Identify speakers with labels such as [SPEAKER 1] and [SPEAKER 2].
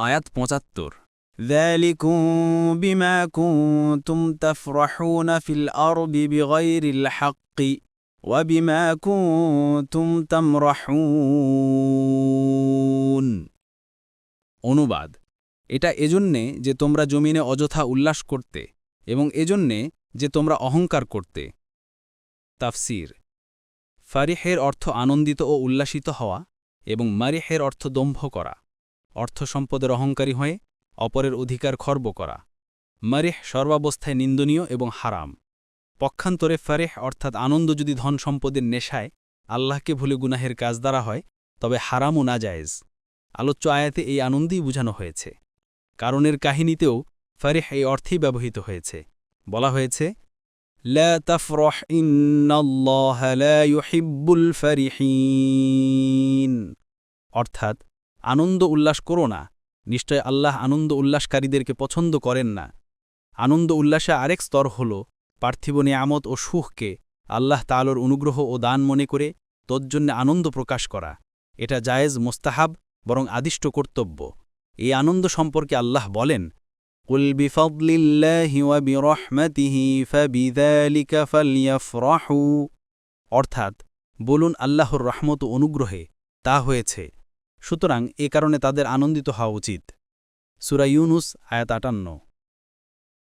[SPEAKER 1] আয়াত পঁচাত্তর
[SPEAKER 2] ذلكم بما كنتم تفرحون في الأرض بغير الحق وبما كنتم تمرحون
[SPEAKER 1] অনুবাদ এটা এজন্যে যে তোমরা জমিনে অযথা উল্লাস করতে এবং এজন্যে যে তোমরা অহংকার করতে তাফসির ফারিহের অর্থ আনন্দিত ও উল্লাসিত হওয়া এবং মারিহের অর্থ দম্ভ করা অর্থ সম্পদের অহংকারী হয়ে অপরের অধিকার খর্ব করা। মারেহ সর্বাবস্থায় নিন্দনীয় এবং হারাম। পক্ষান্তরে ফারেহ অর্থাৎ আনন্দ যদি ধন সম্পদের নেশায় আল্লাহকে ভুলে গুনাহের কাজ দ্বারা হয়, তবে হারাম ও নাজায়েজ। আলোচ্য আয়াতে এই আনন্দেই বোঝানো হয়েছে। কারণের কাহিনীতেও ফারেহ এই অর্থেই ব্যবহৃত হয়েছে। বলা হয়েছে অর্থাৎ আনন্দ উল্লাস করো না নিশ্চয় আল্লাহ আনন্দ উল্লাসকারীদেরকে পছন্দ করেন না আনন্দ উল্লাসে আরেক স্তর হল পার্থিব নিয়ামত ও সুখকে আল্লাহ তালোর অনুগ্রহ ও দান মনে করে তজ্জন্যে আনন্দ প্রকাশ করা এটা জায়েজ মোস্তাহাব বরং আদিষ্ট কর্তব্য এই আনন্দ সম্পর্কে আল্লাহ বলেন
[SPEAKER 2] قل بفضل الله وبرحمته فبذلك فليفرحوا
[SPEAKER 1] অর্থাৎ বলুন আল্লাহর রহমত ও অনুগ্রহে তা হয়েছে সুতরাং এ কারণে তাদের আনন্দিত হওয়া উচিত। সুরা ইউনুস আয়াত আটান্ন।